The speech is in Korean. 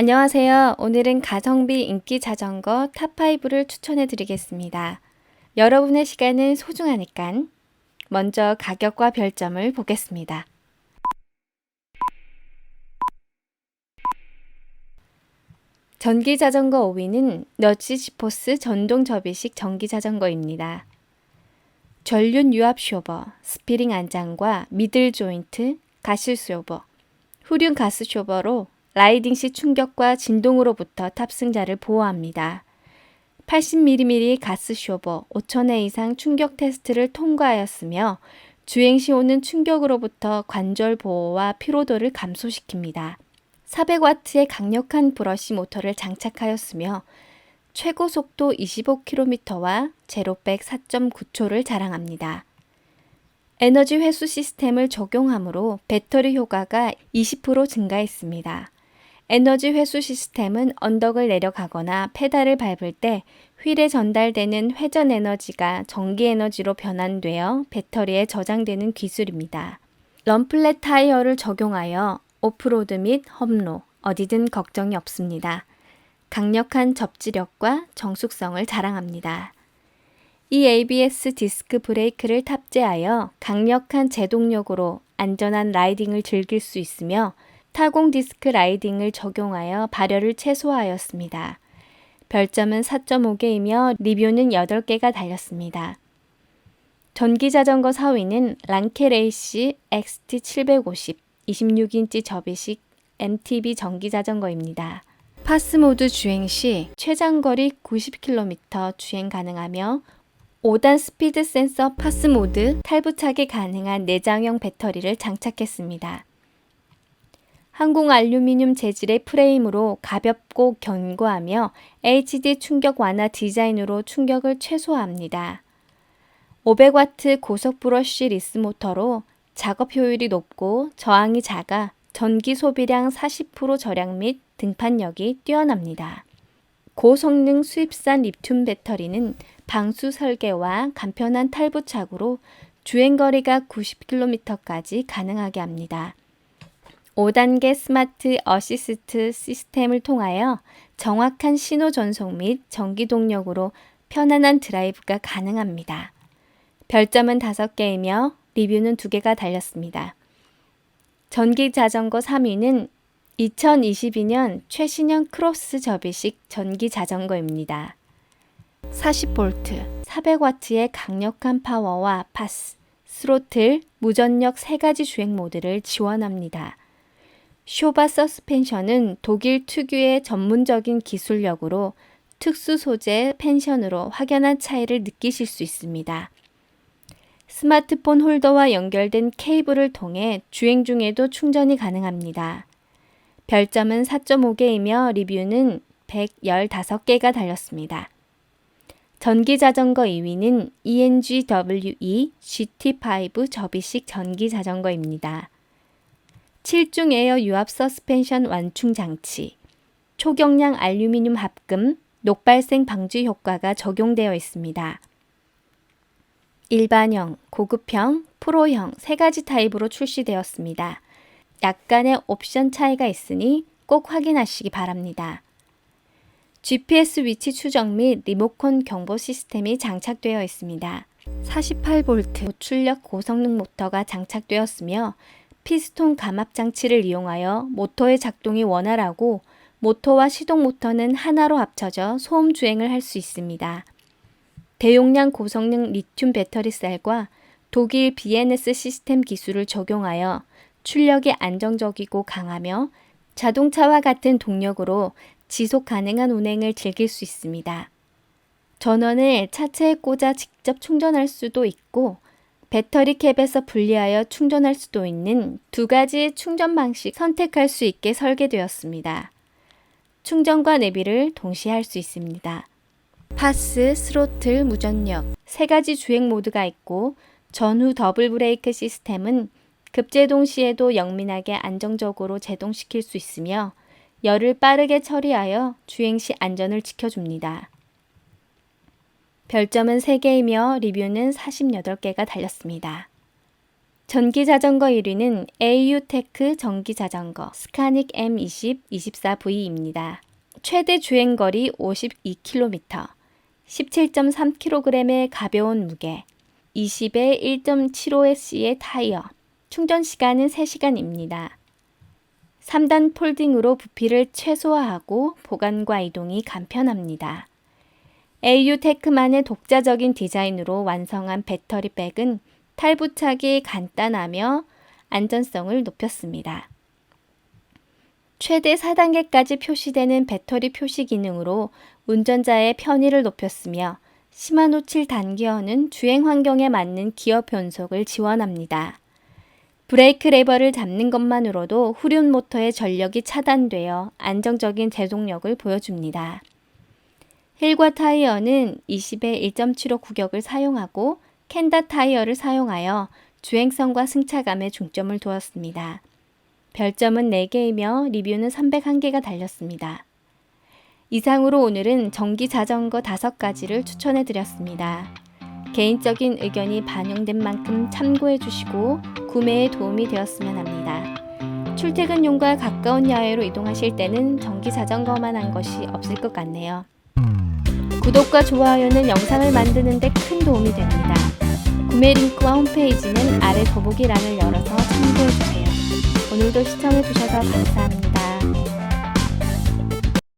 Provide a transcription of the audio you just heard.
안녕하세요. 오늘은 가성비 인기 자전거 탑5를 추천해 드리겠습니다. 여러분의 시간은 소중하니까 먼저 가격과 별점을 보겠습니다. 전기 자전거 5위는 너치 지포스 전동 접이식 전기 자전거입니다. 전륜 유압 쇼버, 스피링 안장과 미들 조인트, 가실 쇼버, 후륜 가스 쇼버로 라이딩 시 충격과 진동으로부터 탑승자를 보호합니다. 80mm 가스 쇼버 5,000회 이상 충격 테스트를 통과하였으며 주행 시 오는 충격으로부터 관절 보호와 피로도를 감소시킵니다. 400W의 강력한 브러쉬 모터를 장착하였으며 최고 속도 25km와 제로백 4.9초를 자랑합니다. 에너지 회수 시스템을 적용하므로 배터리 효과가 20% 증가했습니다. 에너지 회수 시스템은 언덕을 내려가거나 페달을 밟을 때 휠에 전달되는 회전 에너지가 전기 에너지로 변환되어 배터리에 저장되는 기술입니다. 럼플렛 타이어를 적용하여 오프로드 및 험로 어디든 걱정이 없습니다. 강력한 접지력과 정숙성을 자랑합니다. 이 ABS 디스크 브레이크를 탑재하여 강력한 제동력으로 안전한 라이딩을 즐길 수 있으며 타공 디스크 라이딩을 적용하여 발열을 최소화하였습니다. 별점은 4.5개이며 리뷰는 8개가 달렸습니다. 전기 자전거 4위는 랑케레이시 XT750 26인치 접이식 MTB 전기 자전거입니다. 파스 모드 주행 시 최장거리 90km 주행 가능하며 5단 스피드 센서 파스 모드 탈부착이 가능한 내장형 배터리를 장착했습니다. 항공 알루미늄 재질의 프레임으로 가볍고 견고하며 HD 충격 완화 디자인으로 충격을 최소화합니다. 500W 고속 브러쉬 리스 모터로 작업 효율이 높고 저항이 작아 전기 소비량 40% 절약 및 등판력이 뛰어납니다. 고성능 수입산 리튬 배터리는 방수 설계와 간편한 탈부착으로 주행거리가 90km까지 가능하게 합니다. 5단계 스마트 어시스트 시스템을 통하여 정확한 신호 전송 및 전기 동력으로 편안한 드라이브가 가능합니다. 별점은 5개이며 리뷰는 2개가 달렸습니다. 전기 자전거 3위는 2022년 최신형 크로스 접이식 전기 자전거입니다. 40V, 400W의 강력한 파워와 파스, 스로틀, 무전력 3가지 주행 모드를 지원합니다. 쇼바 서스펜션은 독일 특유의 전문적인 기술력으로 특수 소재 펜션으로 확연한 차이를 느끼실 수 있습니다. 스마트폰 홀더와 연결된 케이블을 통해 주행 중에도 충전이 가능합니다. 별점은 4.5개이며 리뷰는 115개가 달렸습니다. 전기 자전거 2위는 ENGWE GT5 접이식 전기 자전거입니다. 7중 에어 유압 서스펜션 완충 장치, 초경량 알루미늄 합금, 녹발생 방지 효과가 적용되어 있습니다. 일반형, 고급형, 프로형 세 가지 타입으로 출시되었습니다. 약간의 옵션 차이가 있으니 꼭 확인하시기 바랍니다. GPS 위치 추적 및 리모컨 경보 시스템이 장착되어 있습니다. 48V 고출력 고성능 모터가 장착되었으며 피스톤 감압 장치를 이용하여 모터의 작동이 원활하고 모터와 시동 모터는 하나로 합쳐져 소음 주행을 할 수 있습니다. 대용량 고성능 리튬 배터리 셀과 독일 BNS 시스템 기술을 적용하여 출력이 안정적이고 강하며 자동차와 같은 동력으로 지속 가능한 운행을 즐길 수 있습니다. 전원을 차체에 꽂아 직접 충전할 수도 있고 배터리 캡에서 분리하여 충전할 수도 있는 두 가지의 충전 방식 선택할 수 있게 설계되었습니다. 충전과 내비를 동시에 할 수 있습니다. 파스, 스로틀, 무전력 세 가지 주행 모드가 있고 전후 더블 브레이크 시스템은 급제동 시에도 영민하게 안정적으로 제동시킬 수 있으며 열을 빠르게 처리하여 주행 시 안전을 지켜줍니다. 별점은 3개이며 리뷰는 48개가 달렸습니다. 전기 자전거 1위는 AU테크 전기 자전거 스카닉 M20 24V입니다. 최대 주행 거리 52km, 17.3kg의 가벼운 무게, 20에 1.75S의 타이어, 충전 시간은 3시간입니다. 3단 폴딩으로 부피를 최소화하고 보관과 이동이 간편합니다. AU테크만의 독자적인 디자인으로 완성한 배터리 백은 탈부착이 간단하며 안전성을 높였습니다. 최대 4단계까지 표시되는 배터리 표시 기능으로 운전자의 편의를 높였으며 시마노 7 단기어는 주행 환경에 맞는 기어 변속을 지원합니다. 브레이크 레버를 잡는 것만으로도 후륜 모터의 전력이 차단되어 안정적인 제동력을 보여줍니다. 힐과 타이어는 20에 1.75 구격을 사용하고 캔다 타이어를 사용하여 주행성과 승차감에 중점을 두었습니다. 별점은 4개이며 리뷰는 301개가 달렸습니다. 이상으로 오늘은 전기 자전거 5가지를 추천해 드렸습니다. 개인적인 의견이 반영된 만큼 참고해 주시고 구매에 도움이 되었으면 합니다. 출퇴근용과 가까운 야외로 이동하실 때는 전기 자전거만 한 것이 없을 것 같네요. 구독과 좋아요는 영상을 만드는 데 큰 도움이 됩니다. 구매 링크와 홈페이지는 아래 더보기란을 열어서 참고해 주세요. 오늘도 시청해 주셔서 감사합니다.